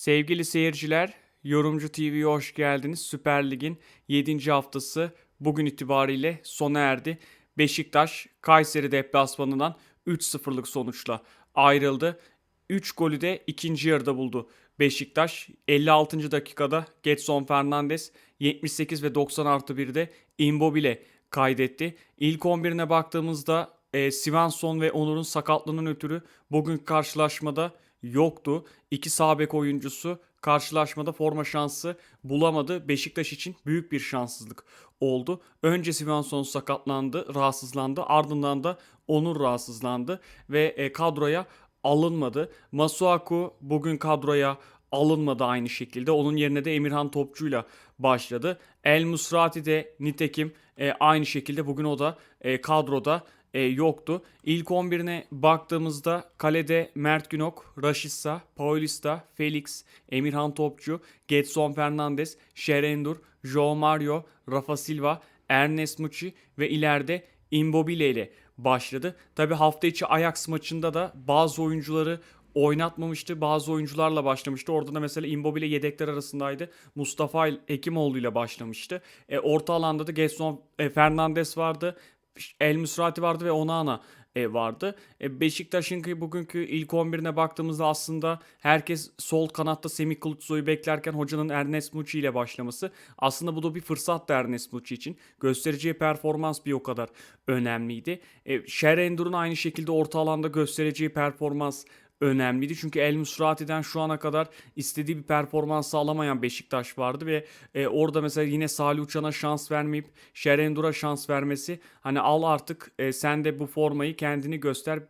Sevgili seyirciler, Yorumcu TV'ye hoş geldiniz. Süper Lig'in 7. haftası bugün itibariyle sona erdi. Beşiktaş Kayseri deplasmanından 3-0'lık sonuçla ayrıldı. 3 golü de ikinci yarıda buldu. Beşiktaş 56. dakikada Getson Fernandes 78 ve 90 artı 1'de Immobile kaydetti. İlk 11'ine baktığımızda e, Svensson ve Onur'un sakatlığının ötürü bugün karşılaşmada yoktu. İki sağ bek oyuncusu karşılaşmada forma şansı bulamadı. Beşiktaş için büyük bir şanssızlık oldu. Önce Svensson sakatlandı, rahatsızlandı. Ardından da Onur rahatsızlandı ve e, kadroya alınmadı. Masuaku bugün kadroya alınmadı aynı şekilde. Onun yerine de Emirhan Topçu'yla başladı. El Musrati de nitekim e, aynı şekilde bugün o da e, kadroda e, yoktu. İlk 11'ine baktığımızda kalede Mert Günok, Raşissa, Paulista, Felix, Emirhan Topçu, Getson Fernandes, Şerendur, Joao Mario, Rafa Silva, Ernest Muçi ve ileride Immobile ile başladı. Tabi hafta içi Ajax maçında da bazı oyuncuları oynatmamıştı. Bazı oyuncularla başlamıştı. Orada da mesela Immobile yedekler arasındaydı. Mustafa Hekimoğlu ile başlamıştı. E, orta alanda da Gerson e, Fernandes vardı. El Musrati vardı ve Onana e, vardı. E, Beşiktaş'ın bugünkü ilk 11'ine baktığımızda aslında herkes sol kanatta Semih Kılıçsoy'u beklerken hocanın Ernest Muçi ile başlaması. Aslında bu da bir fırsattı Ernest Muçi için. Göstereceği performans bir o kadar önemliydi. E, Şerendur'un aynı şekilde orta alanda göstereceği performans önemliydi. Çünkü El Musrati'den şu ana kadar istediği bir performans sağlamayan Beşiktaş vardı ve e, orada mesela yine Salih Uçan'a şans vermeyip Şerendur'a şans vermesi hani al artık e, sen de bu formayı kendini göster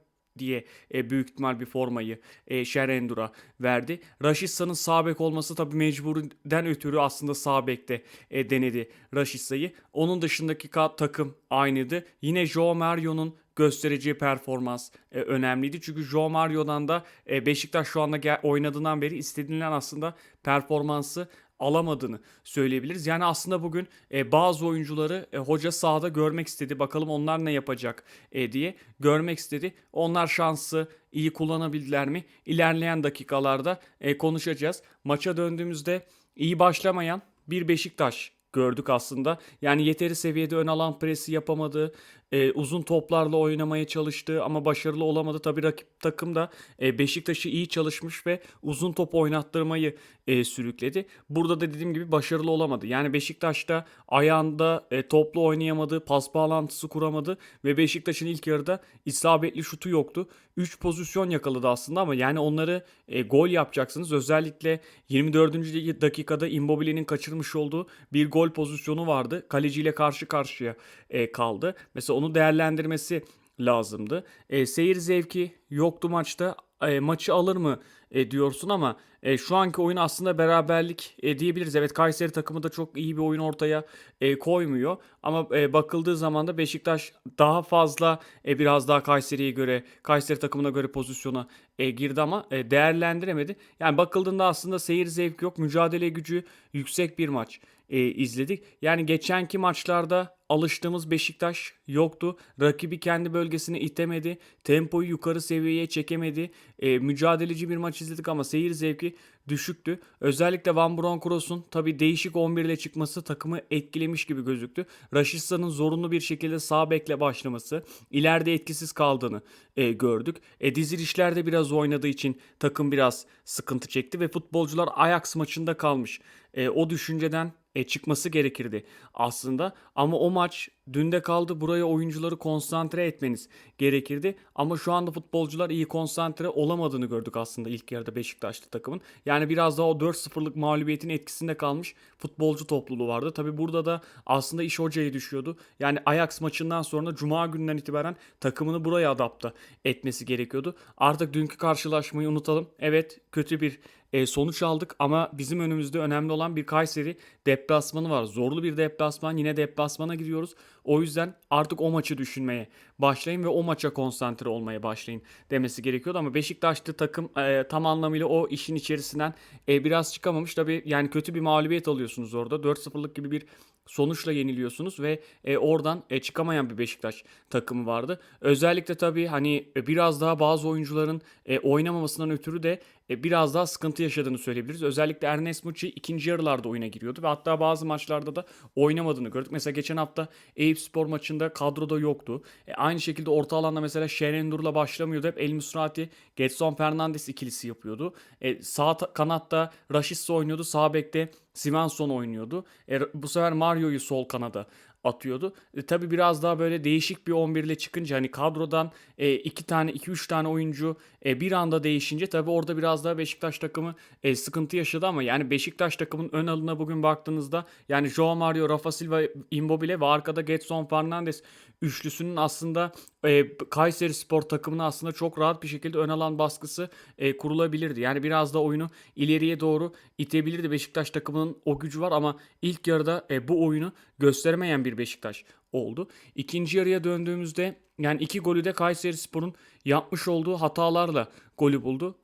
diye e, büyük ihtimal bir formayı e, Şerendur'a verdi. Raşitsa'nın sağ bek olması tabii mecburiden ötürü aslında sağ bekte e, denedi Raşitsa'yı. Onun dışındaki takım aynıydı. Yine Joao Mario'nun göstereceği performans e, önemliydi. Çünkü Joao Mario'dan da e, Beşiktaş şu anda gel- oynadığından beri istenilen aslında performansı alamadığını söyleyebiliriz. Yani aslında bugün e, bazı oyuncuları e, hoca sahada görmek istedi. Bakalım onlar ne yapacak e, diye görmek istedi. Onlar şansı iyi kullanabildiler mi? İlerleyen dakikalarda e, konuşacağız. Maça döndüğümüzde iyi başlamayan bir Beşiktaş gördük aslında. Yani yeteri seviyede ön alan presi yapamadı. E, uzun toplarla oynamaya çalıştı ama başarılı olamadı. Tabii rakip takım da e, Beşiktaş'ı iyi çalışmış ve uzun top oynattırmayı e, sürükledi. Burada da dediğim gibi başarılı olamadı. Yani Beşiktaş'ta ayağında e, toplu oynayamadı, pas bağlantısı kuramadı ve Beşiktaş'ın ilk yarıda isabetli şutu yoktu. 3 pozisyon yakaladı aslında ama yani onları e, gol yapacaksınız. Özellikle 24. dakikada Immobile'nin kaçırmış olduğu bir gol pozisyonu vardı. Kaleciyle karşı karşıya e, kaldı. Mesela onu değerlendirmesi lazımdı. E, seyir zevki yoktu maçta. E, maçı alır mı e, diyorsun ama e, şu anki oyun aslında beraberlik e, diyebiliriz. Evet Kayseri takımı da çok iyi bir oyun ortaya e, koymuyor. Ama e, bakıldığı zaman da Beşiktaş daha fazla e, biraz daha Kayseri'ye göre, Kayseri takımına göre pozisyona e, girdi ama e, değerlendiremedi. Yani bakıldığında aslında seyir zevki yok. Mücadele gücü yüksek bir maç e, izledik. Yani geçenki maçlarda alıştığımız Beşiktaş yoktu. Rakibi kendi bölgesine itemedi. Tempoyu yukarı seviyeye çekemedi. E, mücadeleci bir maç izledik ama seyir zevki düşüktü. Özellikle Van Bronckhorst'un tabii değişik 11 ile çıkması takımı etkilemiş gibi gözüktü. Raşitsa'nın zorunlu bir şekilde sağ bekle başlaması, ileride etkisiz kaldığını e, gördük. E, dizilişlerde biraz oynadığı için takım biraz sıkıntı çekti ve futbolcular Ajax maçında kalmış. E, o düşünceden e, çıkması gerekirdi aslında. Ama o maç dünde kaldı. Buraya oyuncuları konsantre etmeniz gerekirdi. Ama şu anda futbolcular iyi konsantre olamadığını gördük aslında ilk yarıda Beşiktaşlı takımın. Yani biraz daha o 4-0'lık mağlubiyetin etkisinde kalmış futbolcu topluluğu vardı. Tabi burada da aslında iş hocaya düşüyordu. Yani Ajax maçından sonra Cuma günden itibaren takımını buraya adapte etmesi gerekiyordu. Artık dünkü karşılaşmayı unutalım. Evet kötü bir e, sonuç aldık ama bizim önümüzde önemli olan bir Kayseri deplasmanı var. Zorlu bir deplasman. Yine deplasmana gidiyoruz. O yüzden artık o maçı düşünmeye başlayın ve o maça konsantre olmaya başlayın demesi gerekiyordu ama Beşiktaşlı takım e, tam anlamıyla o işin içerisinden e, biraz çıkamamış. Tabii yani kötü bir mağlubiyet alıyorsunuz orada. 4-0'lık gibi bir sonuçla yeniliyorsunuz ve e, oradan e, çıkamayan bir Beşiktaş takımı vardı. Özellikle tabii hani e, biraz daha bazı oyuncuların e, oynamamasından ötürü de e, biraz daha sıkıntı yaşadığını söyleyebiliriz. Özellikle Ernest Muçi ikinci yarılarda oyuna giriyordu ve hatta bazı maçlarda da oynamadığını gördük. Mesela geçen hafta Eyüp Spor maçında kadroda yoktu. E, aynı şekilde orta alanda mesela Şerendur'la başlamıyordu. Hep El Musrati, Getson Fernandes ikilisi yapıyordu. E, sağ ta- kanatta Rashica oynuyordu. Sağ bekte Svensson oynuyordu. E, bu sefer Mario'yu sol kanada atıyordu. E, tabii biraz daha böyle değişik bir 11 ile çıkınca hani kadrodan e, iki tane iki üç tane oyuncu e, bir anda değişince tabii orada biraz daha Beşiktaş takımı e, sıkıntı yaşadı ama yani Beşiktaş takımın ön alına bugün baktığınızda yani Joao Mario, Rafa Silva, Immobile ve arkada Getson Fernandes üçlüsünün aslında e, Kayseri Spor takımına aslında çok rahat bir şekilde ön alan baskısı e, kurulabilirdi. Yani biraz da oyunu ileriye doğru itebilirdi. Beşiktaş takımının o gücü var ama ilk yarıda e, bu oyunu gösteremeyen bir Beşiktaş oldu. İkinci yarıya döndüğümüzde yani iki golü de Kayseri Spor'un yapmış olduğu hatalarla golü buldu.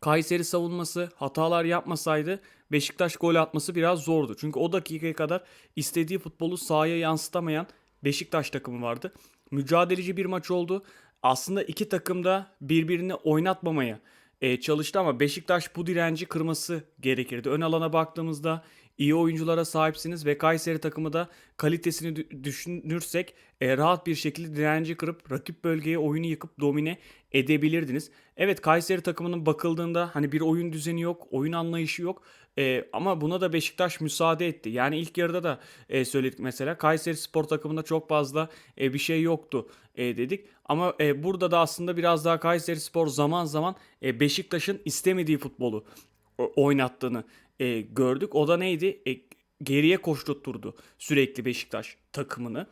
Kayseri savunması hatalar yapmasaydı Beşiktaş gol atması biraz zordu. Çünkü o dakikaya kadar istediği futbolu sahaya yansıtamayan Beşiktaş takımı vardı. Mücadeleci bir maç oldu. Aslında iki takım da birbirini oynatmamaya e, çalıştı ama Beşiktaş bu direnci kırması gerekirdi. Ön alana baktığımızda iyi oyunculara sahipsiniz ve Kayseri takımı da kalitesini dü- düşünürsek e, rahat bir şekilde direnci kırıp rakip bölgeye oyunu yıkıp domine edebilirdiniz. Evet Kayseri takımının bakıldığında hani bir oyun düzeni yok, oyun anlayışı yok. E, ama buna da Beşiktaş müsaade etti. Yani ilk yarıda da e, söyledik mesela Kayseri Spor takımında çok fazla e, bir şey yoktu e, dedik. Ama e, burada da aslında biraz daha Kayseri Spor zaman zaman e, Beşiktaş'ın istemediği futbolu oynattığını e, gördük. O da neydi? E, geriye koşturtturdu sürekli Beşiktaş takımını.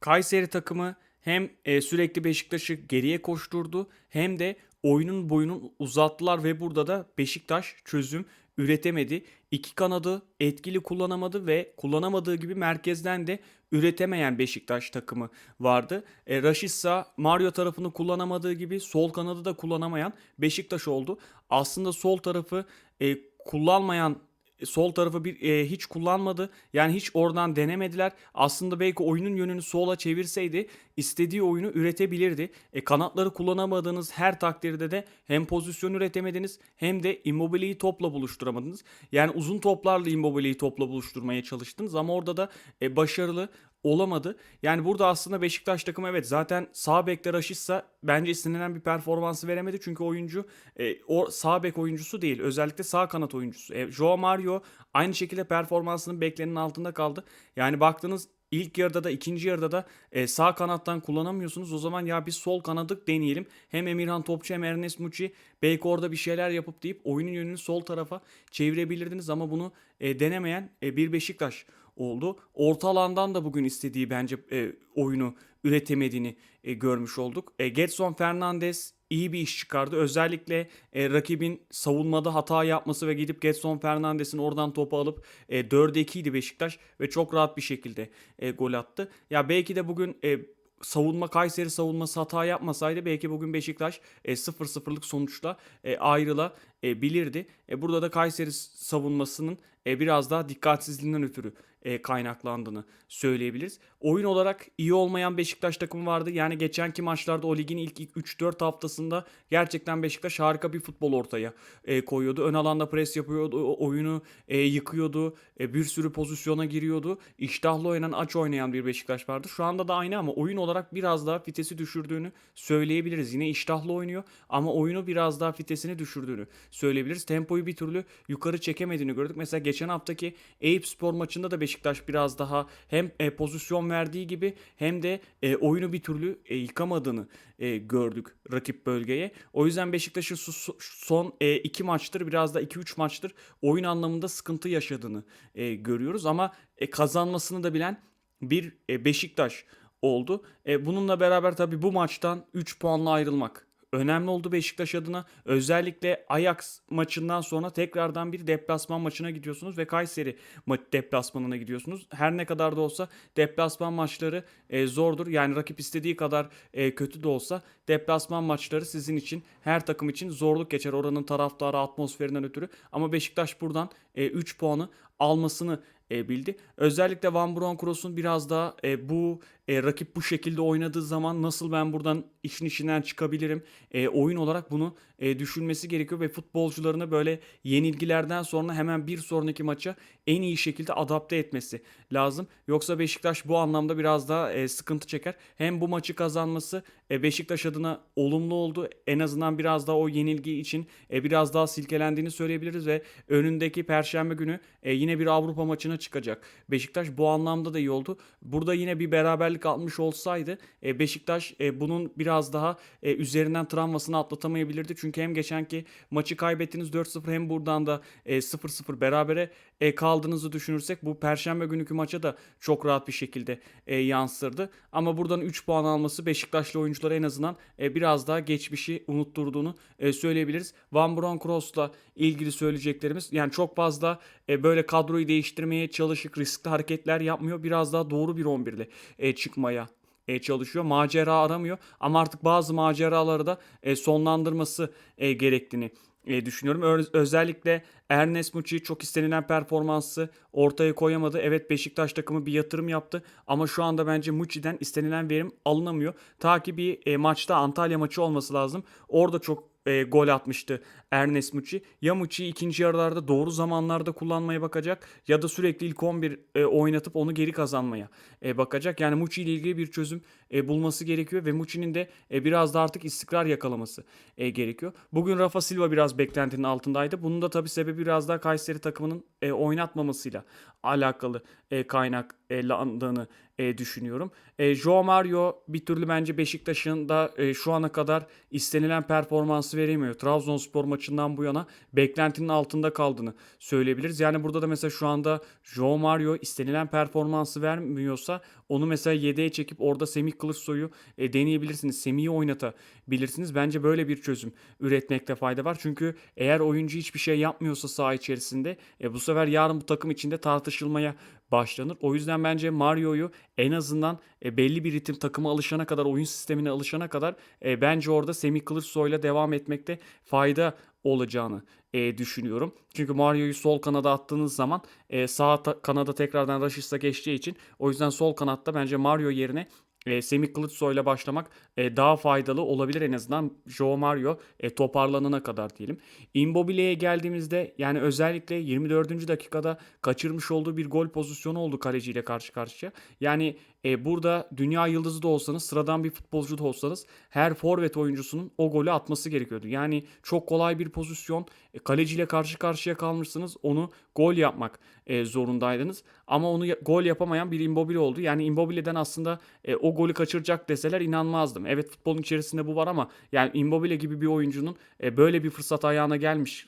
Kayseri takımı hem e, sürekli Beşiktaş'ı geriye koşturdu hem de oyunun boyunun uzattılar ve burada da Beşiktaş çözüm üretemedi. İki kanadı etkili kullanamadı ve kullanamadığı gibi merkezden de üretemeyen Beşiktaş takımı vardı. E, Rashica Mario tarafını kullanamadığı gibi sol kanadı da kullanamayan Beşiktaş oldu. Aslında sol tarafı e, kullanmayan sol tarafı bir e, hiç kullanmadı. Yani hiç oradan denemediler. Aslında belki oyunun yönünü sola çevirseydi istediği oyunu üretebilirdi. E, kanatları kullanamadığınız her takdirde de hem pozisyon üretemediniz hem de Immobile'yi topla buluşturamadınız. Yani uzun toplarla Immobile'yi topla buluşturmaya çalıştınız ama orada da e, başarılı olamadı. Yani burada aslında Beşiktaş takımı evet zaten sağ bekte Raşitsa bence istenilen bir performansı veremedi. Çünkü oyuncu e, o sağ bek oyuncusu değil. Özellikle sağ kanat oyuncusu. E, Joao Mario aynı şekilde performansının beklenenin altında kaldı. Yani baktığınız ilk yarıda da ikinci yarıda da e, sağ kanattan kullanamıyorsunuz. O zaman ya biz sol kanadık deneyelim. Hem Emirhan Topçu hem Ernest Muçi belki orada bir şeyler yapıp deyip oyunun yönünü sol tarafa çevirebilirdiniz ama bunu e, denemeyen e, bir Beşiktaş oldu. Orta alandan da bugün istediği bence e, oyunu üretemediğini e, görmüş olduk. E, Getson Fernandes iyi bir iş çıkardı. Özellikle e, rakibin savunmada hata yapması ve gidip Getson Fernandes'in oradan topu alıp e, 4'e 2 idi Beşiktaş ve çok rahat bir şekilde e, gol attı. Ya belki de bugün e, savunma Kayseri savunması hata yapmasaydı belki bugün Beşiktaş e, 0-0'lık sonuçla e, ayrılabilirdi. E, burada da Kayseri savunmasının e, biraz daha dikkatsizliğinden ötürü e, kaynaklandığını söyleyebiliriz. Oyun olarak iyi olmayan Beşiktaş takımı vardı. Yani geçenki maçlarda o ligin ilk 3-4 haftasında gerçekten Beşiktaş harika bir futbol ortaya e, koyuyordu. Ön alanda pres yapıyordu, oyunu e, yıkıyordu, bir sürü pozisyona giriyordu. İştahlı oynayan, aç oynayan bir Beşiktaş vardı. Şu anda da aynı ama oyun olarak biraz daha vitesi düşürdüğünü söyleyebiliriz. Yine iştahlı oynuyor ama oyunu biraz daha vitesini düşürdüğünü söyleyebiliriz. Tempoyu bir türlü yukarı çekemediğini gördük. Mesela geçen haftaki Eyüp Spor maçında da Beşiktaş biraz daha hem e, pozisyon verdiği gibi hem de e, oyunu bir türlü e, yıkamadığını e, gördük rakip bölgeye. O yüzden Beşiktaş'ın son e, iki maçtır biraz da 2-3 maçtır oyun anlamında sıkıntı yaşadığını e, görüyoruz ama e, kazanmasını da bilen bir e, Beşiktaş oldu. E, bununla beraber tabii bu maçtan 3 puanla ayrılmak önemli oldu Beşiktaş adına. Özellikle Ajax maçından sonra tekrardan bir deplasman maçına gidiyorsunuz ve Kayseri ma- deplasmanına gidiyorsunuz. Her ne kadar da olsa deplasman maçları e, zordur. Yani rakip istediği kadar e, kötü de olsa deplasman maçları sizin için her takım için zorluk geçer. Oranın taraftarı atmosferinden ötürü. Ama Beşiktaş buradan 3 puanı almasını e, bildi. Özellikle Van Bronckhorst'un biraz daha e, bu e, rakip bu şekilde oynadığı zaman nasıl ben buradan işin içinden çıkabilirim e, oyun olarak bunu e, düşünmesi gerekiyor ve futbolcularını böyle yenilgilerden sonra hemen bir sonraki maça en iyi şekilde adapte etmesi lazım. Yoksa Beşiktaş bu anlamda biraz daha e, sıkıntı çeker. Hem bu maçı kazanması e, Beşiktaş adına olumlu oldu. En azından biraz daha o yenilgi için e, biraz daha silkelendiğini söyleyebiliriz ve önündeki perşembe günü e, yine bir Avrupa maçına çıkacak. Beşiktaş bu anlamda da iyi oldu. Burada yine bir beraberlik almış olsaydı e, Beşiktaş e, bunun biraz daha e, üzerinden travmasını atlatamayabilirdi. Çünkü hem geçenki maçı kaybettiniz 4-0 hem buradan da e, 0-0 berabere e, kaldığınızı düşünürsek bu perşembe günkü maça da çok rahat bir şekilde e, yansırdı. Ama buradan 3 puan alması Beşiktaşlı oyunculara en azından e, biraz daha geçmişi unutturduğunu e, söyleyebiliriz. Van Bronckhorst'la ilgili söyleyeceklerimiz yani çok fazla e, böyle kadroyu değiştirmeye çalışık riskli hareketler yapmıyor. Biraz daha doğru bir 11 ile e, çıkmaya e, çalışıyor. Macera aramıyor ama artık bazı maceraları da e, sonlandırması e, gerektiğini e, düşünüyorum. Ö- özellikle Ernest Muçi çok istenilen performansı ortaya koyamadı. Evet Beşiktaş takımı bir yatırım yaptı ama şu anda bence Muçi'den istenilen verim alınamıyor. Ta ki bir e, maçta Antalya maçı olması lazım. Orada çok e, gol atmıştı Ernest Muçi. Ya Muçi'yi ikinci yarılarda doğru zamanlarda kullanmaya bakacak ya da sürekli ilk 11 e, oynatıp onu geri kazanmaya e, bakacak. Yani Muçi ile ilgili bir çözüm e, bulması gerekiyor ve Muçi'nin de e, biraz da artık istikrar yakalaması e, gerekiyor. Bugün Rafa Silva biraz beklentinin altındaydı. Bunun da tabii sebebi biraz daha Kayseri takımının e, oynatmamasıyla alakalı e, kaynaklandığını e, düşünüyorum. E, Joao Mario bir türlü bence Beşiktaş'ın da e, şu ana kadar istenilen performansı veremiyor. Trabzonspor maçından bu yana beklentinin altında kaldığını söyleyebiliriz. Yani burada da mesela şu anda Joao Mario istenilen performansı vermiyorsa onu mesela yedeğe çekip orada Semih Kılıçsoy'u e, deneyebilirsiniz. Semih'i oynatabilirsiniz. Bence böyle bir çözüm üretmekte fayda var. Çünkü eğer oyuncu hiçbir şey yapmıyorsa saha içerisinde e, bu sefer yarın bu takım içinde tartışılmaya başlanır. O yüzden bence Mario'yu en azından e, belli bir ritim takıma alışana kadar, oyun sistemine alışana kadar e, bence orada Semih Kılıçsoy'la devam etmekte fayda olacağını e, düşünüyorum. Çünkü Mario'yu sol kanada attığınız zaman e, sağ ta- kanada tekrardan Rashica geçeceği için o yüzden sol kanatta bence Mario yerine e, Semih Kılıçsoy'la başlamak e, daha faydalı olabilir en azından Joe Mario e, toparlanana kadar diyelim. Immobile'ye geldiğimizde yani özellikle 24. dakikada kaçırmış olduğu bir gol pozisyonu oldu kaleciyle karşı karşıya. Yani e, burada dünya yıldızı da olsanız, sıradan bir futbolcu da olsanız her forvet oyuncusunun o golü atması gerekiyordu. Yani çok kolay bir pozisyon. E, kaleciyle karşı karşıya kalmışsınız. Onu gol yapmak e, zorundaydınız. Ama onu gol yapamayan bir Immobile oldu. Yani Immobile'den aslında e, o golü kaçıracak deseler inanmazdım. Evet futbolun içerisinde bu var ama yani Immobile gibi bir oyuncunun e, böyle bir fırsat ayağına gelmiş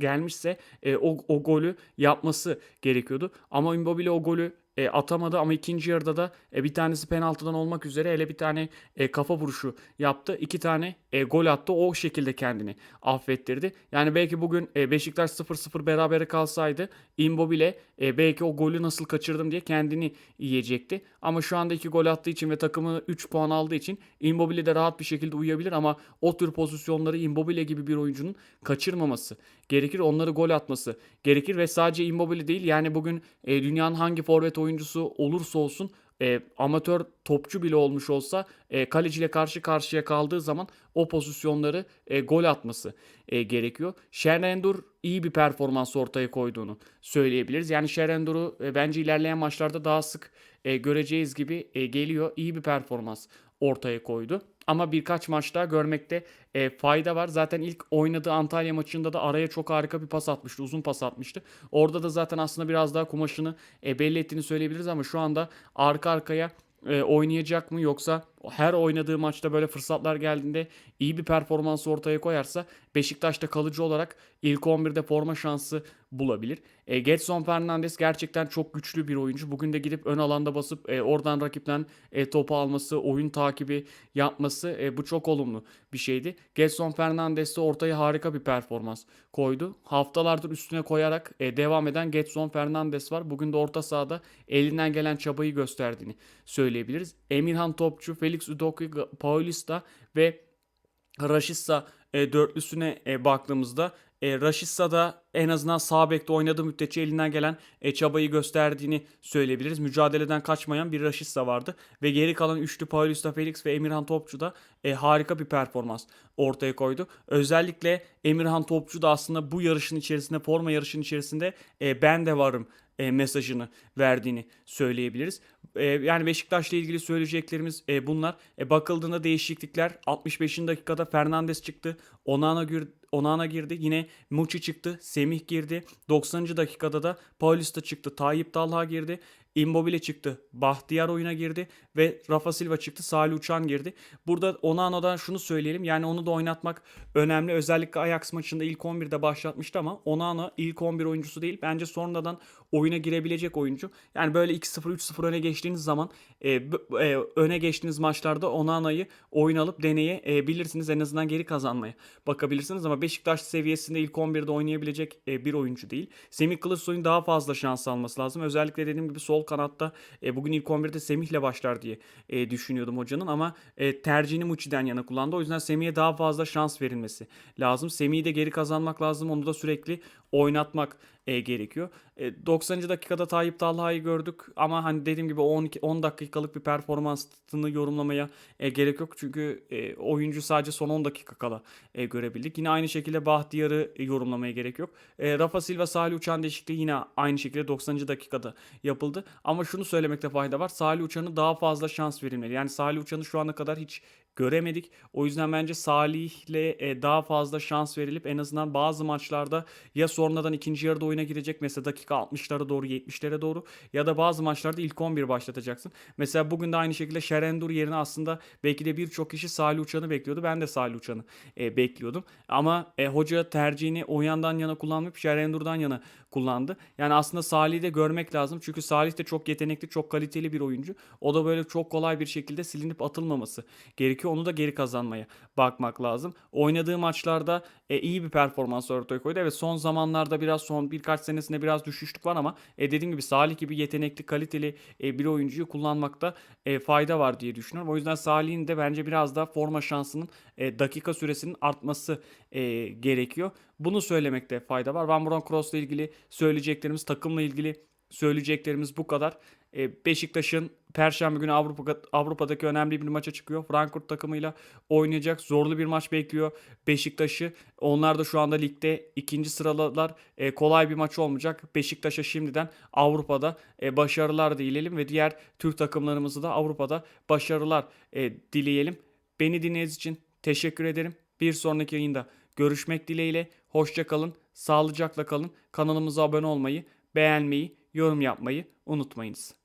gelmişse e, o, o golü yapması gerekiyordu. Ama Immobile o golü e, atamadı ama ikinci yarıda da e, bir tanesi penaltıdan olmak üzere hele bir tane e, kafa vuruşu yaptı. İki tane e, gol attı. O şekilde kendini affettirdi. Yani belki bugün e, Beşiktaş 0-0 berabere kalsaydı Immobile e, belki o golü nasıl kaçırdım diye kendini yiyecekti. Ama şu anda iki gol attığı için ve takımı 3 puan aldığı için Immobile de rahat bir şekilde uyuyabilir ama o tür pozisyonları Immobile gibi bir oyuncunun kaçırmaması gerekir. Onları gol atması gerekir ve sadece Immobile değil yani bugün e, dünyanın hangi forvet oyuncusu olursa olsun e, amatör topçu bile olmuş olsa e, kaleciyle karşı karşıya kaldığı zaman o pozisyonları e, gol atması e, gerekiyor. Şerendur iyi bir performans ortaya koyduğunu söyleyebiliriz. Yani Şerendur'u e, bence ilerleyen maçlarda daha sık e, göreceğiz gibi e, geliyor. İyi bir performans ortaya koydu. Ama birkaç maç daha görmekte e, fayda var. Zaten ilk oynadığı Antalya maçında da araya çok harika bir pas atmıştı. Uzun pas atmıştı. Orada da zaten aslında biraz daha kumaşını e, belli ettiğini söyleyebiliriz ama şu anda arka arkaya e, oynayacak mı yoksa her oynadığı maçta böyle fırsatlar geldiğinde iyi bir performans ortaya koyarsa Beşiktaş'ta kalıcı olarak ilk 11'de forma şansı bulabilir. E, Getson Fernandes gerçekten çok güçlü bir oyuncu. Bugün de gidip ön alanda basıp e, oradan rakipten e, topu alması, oyun takibi yapması e, bu çok olumlu bir şeydi. Getson Fernandes de ortaya harika bir performans koydu. Haftalardır üstüne koyarak e, devam eden Getson Fernandes var. Bugün de orta sahada elinden gelen çabayı gösterdiğini söyleyebiliriz. Emirhan Topçu, Felix Udoku, Paulista ve Raşitsa e, dörtlüsüne e, baktığımızda e, Raşitsa da en azından sağ bekte oynadığı müddetçe elinden gelen e, çabayı gösterdiğini söyleyebiliriz. Mücadeleden kaçmayan bir Raşitsa vardı ve geri kalan üçlü Paulista Felix ve Emirhan Topçu da e, harika bir performans ortaya koydu. Özellikle Emirhan Topçu da aslında bu yarışın içerisinde, forma yarışın içerisinde e, ben de varım e, mesajını verdiğini söyleyebiliriz. E, yani Beşiktaş'la ilgili söyleyeceklerimiz e, bunlar. E, bakıldığında değişiklikler 65. dakikada Fernandes çıktı. Onana, gir, Onana girdi. Yine Muçi çıktı. Semih girdi. 90. dakikada da Paulista çıktı. Tayyip Talha girdi. Immobile çıktı. Bahtiyar oyuna girdi ve Rafa Silva çıktı. Salih Uçan girdi. Burada Onana'dan şunu söyleyelim. Yani onu da oynatmak önemli. Özellikle Ajax maçında ilk 11'de başlatmıştı ama Onana ilk 11 oyuncusu değil. Bence sonradan oyuna girebilecek oyuncu. Yani böyle 2-0 3-0 öne geçtiğiniz zaman e, e, öne geçtiğiniz maçlarda Onana'yı oyun alıp deneyebilirsiniz. En azından geri kazanmaya bakabilirsiniz ama Beşiktaş seviyesinde ilk 11'de oynayabilecek e, bir oyuncu değil. Semih Kılıçsoy'un daha fazla şans alması lazım. Özellikle dediğim gibi sol kanatta e, bugün ilk 11'de Semih'le başlar diye e, düşünüyordum hocanın ama e, tercihini Muçi'den yana kullandı. O yüzden Semih'e daha fazla şans verilmesi lazım. Semih'i de geri kazanmak lazım. Onu da sürekli oynatmak e, gerekiyor. E, 90. dakikada Tayyip Talha'yı gördük ama hani dediğim gibi 12 10 dakikalık bir performansını yorumlamaya e, gerek yok. Çünkü e, oyuncu sadece son 10 dakika kala e, görebildik. Yine aynı şekilde Bahtiyar'ı e, yorumlamaya gerek yok. E, Rafa Silva Salih Uçan değişikliği yine aynı şekilde 90. dakikada yapıldı. Ama şunu söylemekte fayda var. Salih Uçan'a daha fazla şans verilmeli. Yani Salih Uçan'ı şu ana kadar hiç göremedik. O yüzden bence Salih'le e, daha fazla şans verilip en azından bazı maçlarda ya sonradan ikinci yarıda oyuna girecek mesela dakika 60'lara doğru 70'lere doğru ya da bazı maçlarda ilk 11 başlatacaksın. Mesela bugün de aynı şekilde Şerendur yerine aslında belki de birçok kişi Salih Uçan'ı bekliyordu. Ben de Salih Uçan'ı e, bekliyordum. Ama e, hoca tercihini o yandan yana kullanmayıp Şerendur'dan yana kullandı. Yani aslında Salih'i de görmek lazım. Çünkü Salih de çok yetenekli, çok kaliteli bir oyuncu. O da böyle çok kolay bir şekilde silinip atılmaması gerekiyor. Onu da geri kazanmaya bakmak lazım. Oynadığı maçlarda e, iyi bir performans ortaya koydu. Evet son zamanlarda biraz son birkaç senesinde biraz düşüşlük var ama e, dediğim gibi Salih gibi yetenekli, kaliteli e, bir oyuncuyu kullanmakta e, fayda var diye düşünüyorum. O yüzden Salih'in de bence biraz daha forma şansının e, dakika süresinin artması e, gerekiyor. Bunu söylemekte fayda var. Van Buren Cross'la ilgili söyleyeceklerimiz, takımla ilgili söyleyeceklerimiz bu kadar. E, Beşiktaş'ın Perşembe günü Avrupa Avrupa'daki önemli bir maça çıkıyor. Frankfurt takımıyla oynayacak. Zorlu bir maç bekliyor Beşiktaş'ı. Onlar da şu anda ligde ikinci sıraladılar. E, kolay bir maç olmayacak. Beşiktaş'a şimdiden Avrupa'da e, başarılar dileyelim ve diğer Türk takımlarımızı da Avrupa'da başarılar e, dileyelim. Beni dinlediğiniz için teşekkür ederim. Bir sonraki yayında görüşmek dileğiyle. Hoşça kalın, sağlıcakla kalın. Kanalımıza abone olmayı, beğenmeyi, yorum yapmayı unutmayınız.